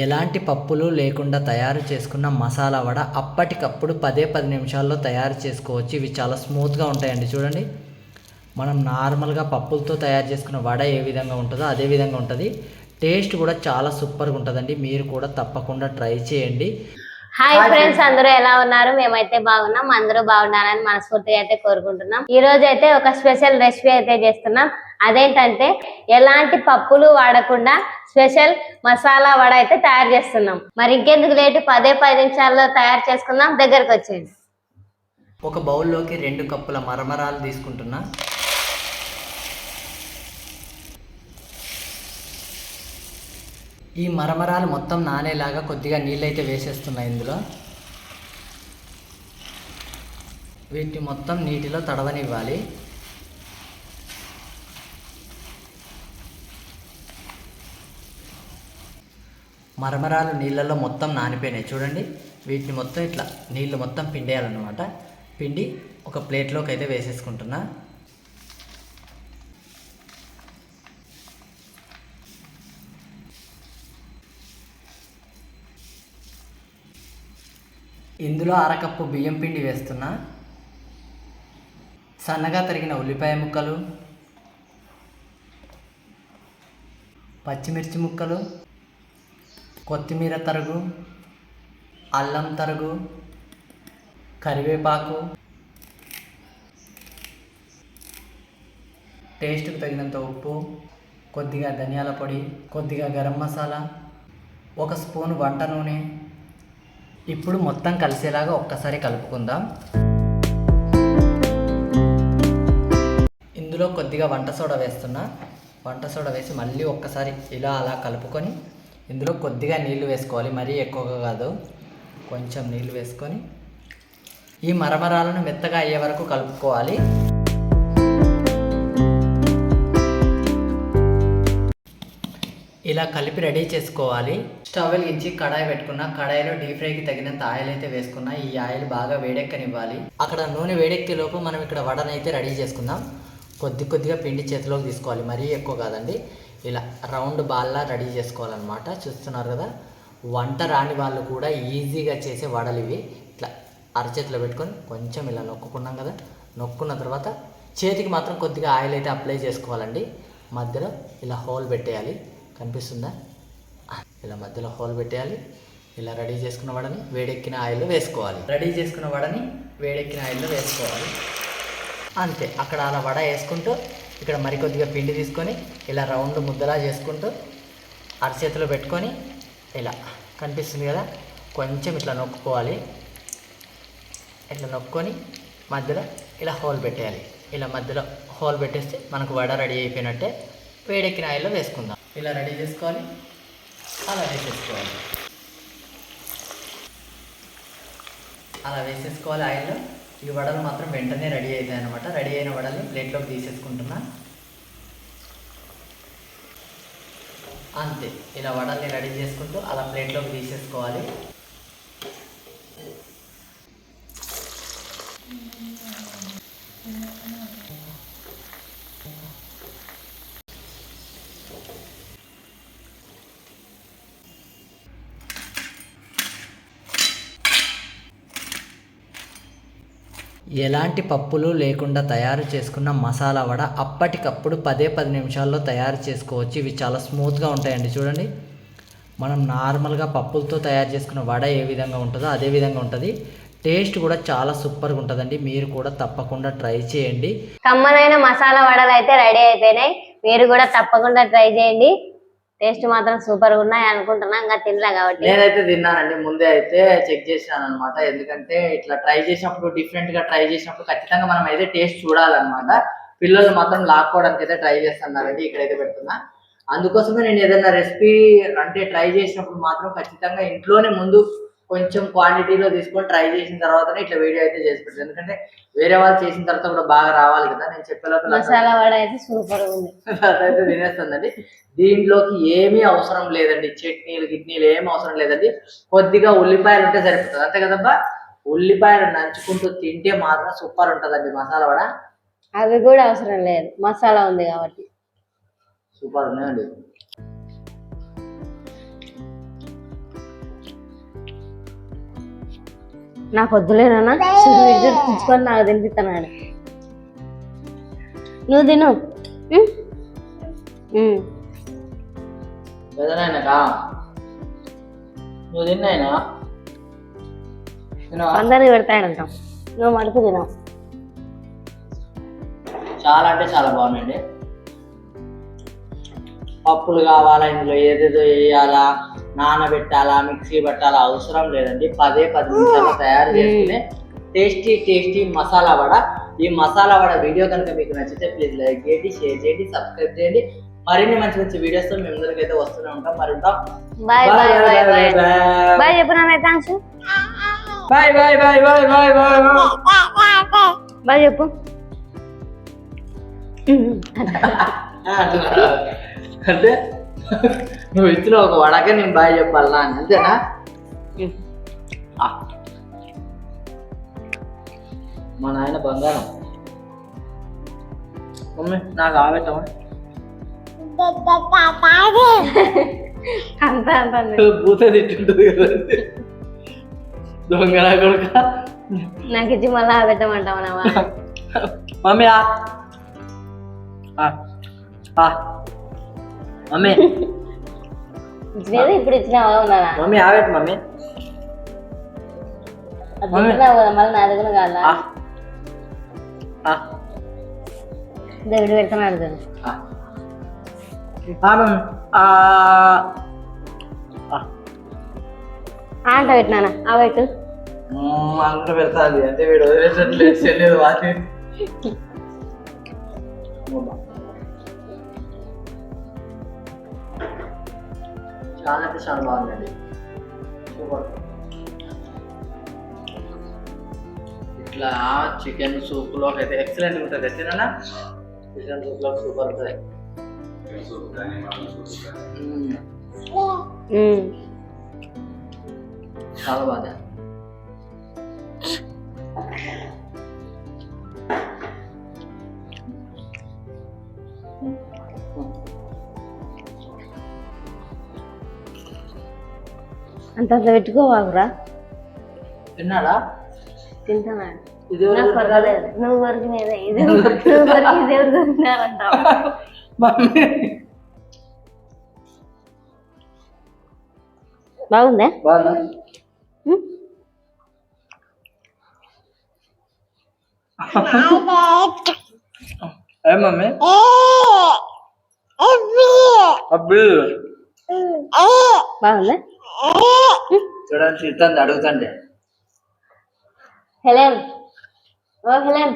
ఎలాంటి పప్పులు లేకుండా తయారు చేసుకున్న మసాలా వడ అప్పటికప్పుడు పదే పది నిమిషాల్లో తయారు చేసుకోవచ్చు. ఇవి చాలా స్మూత్గా ఉంటాయండి. చూడండి. మనం నార్మల్గా పప్పులతో తయారు చేసుకున్న వడ ఏ విధంగా ఉంటుందో అదే విధంగా ఉంటుంది. టేస్ట్ కూడా చాలా సూపర్గా ఉంటుందండి. మీరు కూడా తప్పకుండా ట్రై చేయండి. హాయ్ ఫ్రెండ్స్ అందరూ ఎలా ఉన్నారు? మేమైతే బాగున్నాం. అందరూ బాగున్నారని మనస్ఫూర్తిగా అయితే కోరుకుంటున్నాం. ఈ రోజు అయితే ఒక స్పెషల్ రెసిపీ అయితే చేస్తున్నాం. అదేంటంటే ఎలాంటి పప్పులు వాడకుండా స్పెషల్ మసాలా వడ అయితే తయారు చేస్తున్నాం. మరి ఇంకెందుకు లేటు? పదే పది నిమిషాల్లో తయారు చేసుకుందాం. దగ్గరకు వచ్చేయండి. ఒక బౌల్లోకి రెండు కప్పుల మరమరాలు తీసుకుంటున్నా. ఈ మరమరాలు మొత్తం నానేలాగా కొద్దిగా నీళ్ళైతే వేసేస్తున్నాయి ఇందులో. వీటిని మొత్తం నీటిలో తడవనివ్వాలి. మరమరాలు నీళ్ళల్లో మొత్తం నానిపోయినాయి. చూడండి వీటిని మొత్తం ఇట్లా నీళ్ళు మొత్తం పిండేయాలన్నమాట. పిండి ఒక ప్లేట్లోకి అయితే వేసేసుకుంటున్నా. ఇందులో అరకప్పు బియ్యం పిండి వేస్తున్నా. సన్నగా తరిగిన ఉల్లిపాయ ముక్కలు. పచ్చిమిర్చి ముక్కలు. కొత్తిమీర తరుగు అల్లం తరుగు కరివేపాకు. టేస్ట్కి తగినంత ఉప్పు కొద్దిగా ధనియాల పొడి కొద్దిగా గరం మసాలా ఒక స్పూన్ వంట నూనె. ఇప్పుడు మొత్తం కలిసేలాగా ఒక్కసారి కలుపుకుందాం. ఇందులో కొద్దిగా వంట సోడా వేస్తున్నా. వంట సోడా వేసి మళ్ళీ ఒక్కసారి ఇలా అలా కలుపుకొని ఇందులో కొద్దిగా నీళ్ళు వేసుకోవాలి. మరీ ఎక్కువగా కాదు. కొంచెం నీళ్ళు వేసుకొని ఈ మరమరాలను మెత్తగా అయ్యే వరకు కలుపుకోవాలి. ఇలా కలిపి రెడీ చేసుకోవాలి. స్టవ్ వెలిగించి కడాయి పెట్టుకున్న కడాయిలో డీప్ ఫ్రైకి తగినంత ఆయిల్ అయితే వేసుకున్న ఈ ఆయిల్ బాగా వేడెక్కనివ్వాలి. అక్కడ నూనె వేడెక్కే లోపు మనం ఇక్కడ వడనైతే రెడీ చేసుకుందాం. కొద్ది కొద్దిగా పిండి చేతిలోకి తీసుకోవాలి. మరీ ఎక్కువ కాదండి. ఇలా రౌండ్ బాల్లా రెడీ చేసుకోవాలన్నమాట. చూస్తున్నారు కదా? వంట రాని వాళ్ళు కూడా ఈజీగా చేసే వడలు ఇవి. ఇట్లా అరచేతిలో పెట్టుకొని కొంచెం ఇలా నొక్కుకున్నాం కదా? నొక్కున్న తర్వాత చేతికి మాత్రం కొద్దిగా ఆయిల్ అయితే అప్లై చేసుకోవాలండి. మధ్యలో ఇలా హోల్ పెట్టేయాలి. కనిపిస్తుందా? ఇలా మధ్యలో హోల్ పెట్టేయాలి. ఇలా రెడీ చేసుకున్న వడని వేడెక్కిన ఆయిల్లో వేసుకోవాలి. రెడీ చేసుకున్న వడని వేడెక్కిన ఆయిల్లో వేసుకోవాలి. అంతే. అక్కడ అలా వడ వేసుకుంటూ ఇక్కడ మరికొద్దిగా పిండి తీసుకొని ఇలా రౌండ్ ముద్దలా చేసుకుంటూ అరచేతిలో పెట్టుకొని ఇలా కనిపిస్తుంది కదా కొంచెం ఇట్లా నొక్కుకోవాలి. ఇట్లా నొక్కొని మధ్యలో ఇలా హోల్ పెట్టేయాలి. ఇలా మధ్యలో హోల్ పెట్టేస్తే మనకు వడ రెడీ అయిపోయినట్టే వేడెక్కిన ఆయిల్లో వేసుకుందాం. ఇలా రెడీ చేసుకోవాలి. అలా వేసేసుకోవాలి. అలా వేసేసుకోవాలి ఆయిల్లో. ఈ వడలు మాత్రం వెంటనే రెడీ అవుతాయి అనమాట రెడీ అయిన వడల్ని ప్లేట్లోకి తీసేసుకుంటున్నా. అంతే. ఇలా వడల్ని రెడీ చేసుకుంటూ అలా ప్లేట్లోకి తీసేసుకోవాలి. ఎలాంటి పప్పులు లేకుండా తయారు చేసుకున్న మసాలా వడ అప్పటికప్పుడు పదే పది నిమిషాల్లో తయారు చేసుకోవచ్చు. ఇవి చాలా స్మూత్గా ఉంటాయండి. చూడండి. మనం నార్మల్గా పప్పులతో తయారు చేసుకున్న వడ ఏ విధంగా ఉంటుందో అదే విధంగా ఉంటుంది. టేస్ట్ కూడా చాలా సూపర్గా ఉంటుందండి. మీరు కూడా తప్పకుండా ట్రై చేయండి. కమ్మనైన మసాలా వడలు అయితే రెడీ అయిపోయినాయి. మీరు కూడా తప్పకుండా ట్రై చేయండి. టేస్ట్ మాత్రం సూపర్గా ఉన్నాయి అనుకుంటున్నా ఇంకా తినలే కాబట్టి. నేనైతే తిన్నానండి ముందే అయితే చెక్ చేశాను అనమాట ఎందుకంటే ఇట్లా ట్రై చేసినప్పుడు డిఫరెంట్గా ట్రై చేసినప్పుడు ఖచ్చితంగా మనం అయితే టేస్ట్ చూడాలన్నమాట. పిల్లలు మాత్రం లాక్కోవడానికి అయితే ట్రై చేస్తున్నారండి ఇక్కడైతే పెడుతున్నా. అందుకోసమే నేను ఏదైనా రెసిపీ అంటే ట్రై చేసినప్పుడు మాత్రం ఖచ్చితంగా ఇంట్లోనే ముందు కొంచెం క్వాంటిటీలో తీసుకొని ట్రై చేసిన తర్వాతనే ఇట్లా వీడియో అయితే చేసి పెడతాను ఎందుకంటే వేరే వాళ్ళు చేసిన తర్వాత కూడా బాగా రావాలి కదా. నేను చెప్పే లోపల మసాలా వడ అయితే సూపర్ ఉంది. అదైతే తినేస్తుందండి. దీంట్లోకి ఏమీ అవసరం లేదండి. చట్నీలు గిట్నీలు ఏమి అవసరం లేదండి. కొద్దిగా ఉల్లిపాయలు ఉంటే సరిపోతుంది. అంతే కదబ్బా? ఉల్లిపాయలు నంచుకుంటూ తింటే మాత్రం సూపర్ ఉంటుందండి మసాలా వడ. అవి కూడా అవసరం లేదు. మసాలా ఉంది కాబట్టి. సూపర్ ఉన్నాయండి. నాకు వద్దులేనా తెచ్చుకొని నాకు తినిపిస్తున్నాడు నువ్వు తిను. నువ్వు తిన్నాయినా అందరికి నువ్వు మడుపు తినవు చాలా అంటే చాలా బాగున్నాయండి. పప్పులు కావాలా ఇందులో? ఏదేదో వేయాలా? నానబెట్టాలా మిక్సీ పెట్టాలా అవసరం లేదండి. పదే పది నిమిషాలు తయారు చేసుకునే టేస్టీ టేస్టీ మసాలా వడ. ఈ మసాలా వడ వీడియో కనుక మీకు నచ్చితే ప్లీజ్ లైక్ చేయండి షేర్ చేయండి సబ్స్క్రైబ్ చేయండి. మరిన్ని మంచి మంచి వీడియోస్తో మేము ముందరికైతే వస్తూనే ఉంటాం. మరి ఉంటాం. Bye bye bye bye bye bye. చెప్పు నాన్న thanks bye bye bye bye bye bye. Bye చెప్పు. అంటే నువ్వు ఇచ్చిన ఒక వడకే నేను బాయ్ చెప్పాలనా అని అంతేనా ఆ. మా నాయన బంగారం మమ్మీ నాకు ఆవేటమా అంత అంత భూత తిట్టుంటుంది కదా దొంగ నా కొడుక నాకు ఇచ్చి మళ్ళీ పెట్టమంటావు నావా మమ్మీ ఆ ఆ. ఆ. మమ్మీ. ఇచ్చినది ఇప్పుడు ఇచ్చినావా ఉన్నానా మమ్మీ ఆవేట మమ్మీ. అది తింటున్నావు కదా మళ్ళీ నా దగ్గర కాదా. దేవుడు పెడుతున్నాడు కదా అంట పెట్టినానా ఆ పెట్టు. పెడతాది. అంటే వీడు వదిలేసట్లేదు చెల్లెదు వాటి చాలా అంటే చాలా బాగుందండి సూపర్ ఇట్లా చికెన్ సూప్లో అయితే ఎక్సలెంట్ ఉంటుంది తిననా చికెన్ సూప్లో సూపర్ ఉంటుంది. చాలా బాగా అంత అంత పెట్టుకోవాకురా తిన్నాడా తింటున్నాడు ఇది నాకు పర్వాలేదు నువ్వు వరకు నేనే ఇది నువ్వు వరకు ఇది ఎవరు తింటున్నారంటావు మమ్మీ బాగుందా బాగుందా ఉమ్. ఏ మమ్మీ అబ్బి బాగుందా చూడండి తిడుతుంది అడుగుతుంటే. హెలెన్. ఓ హెలెన్.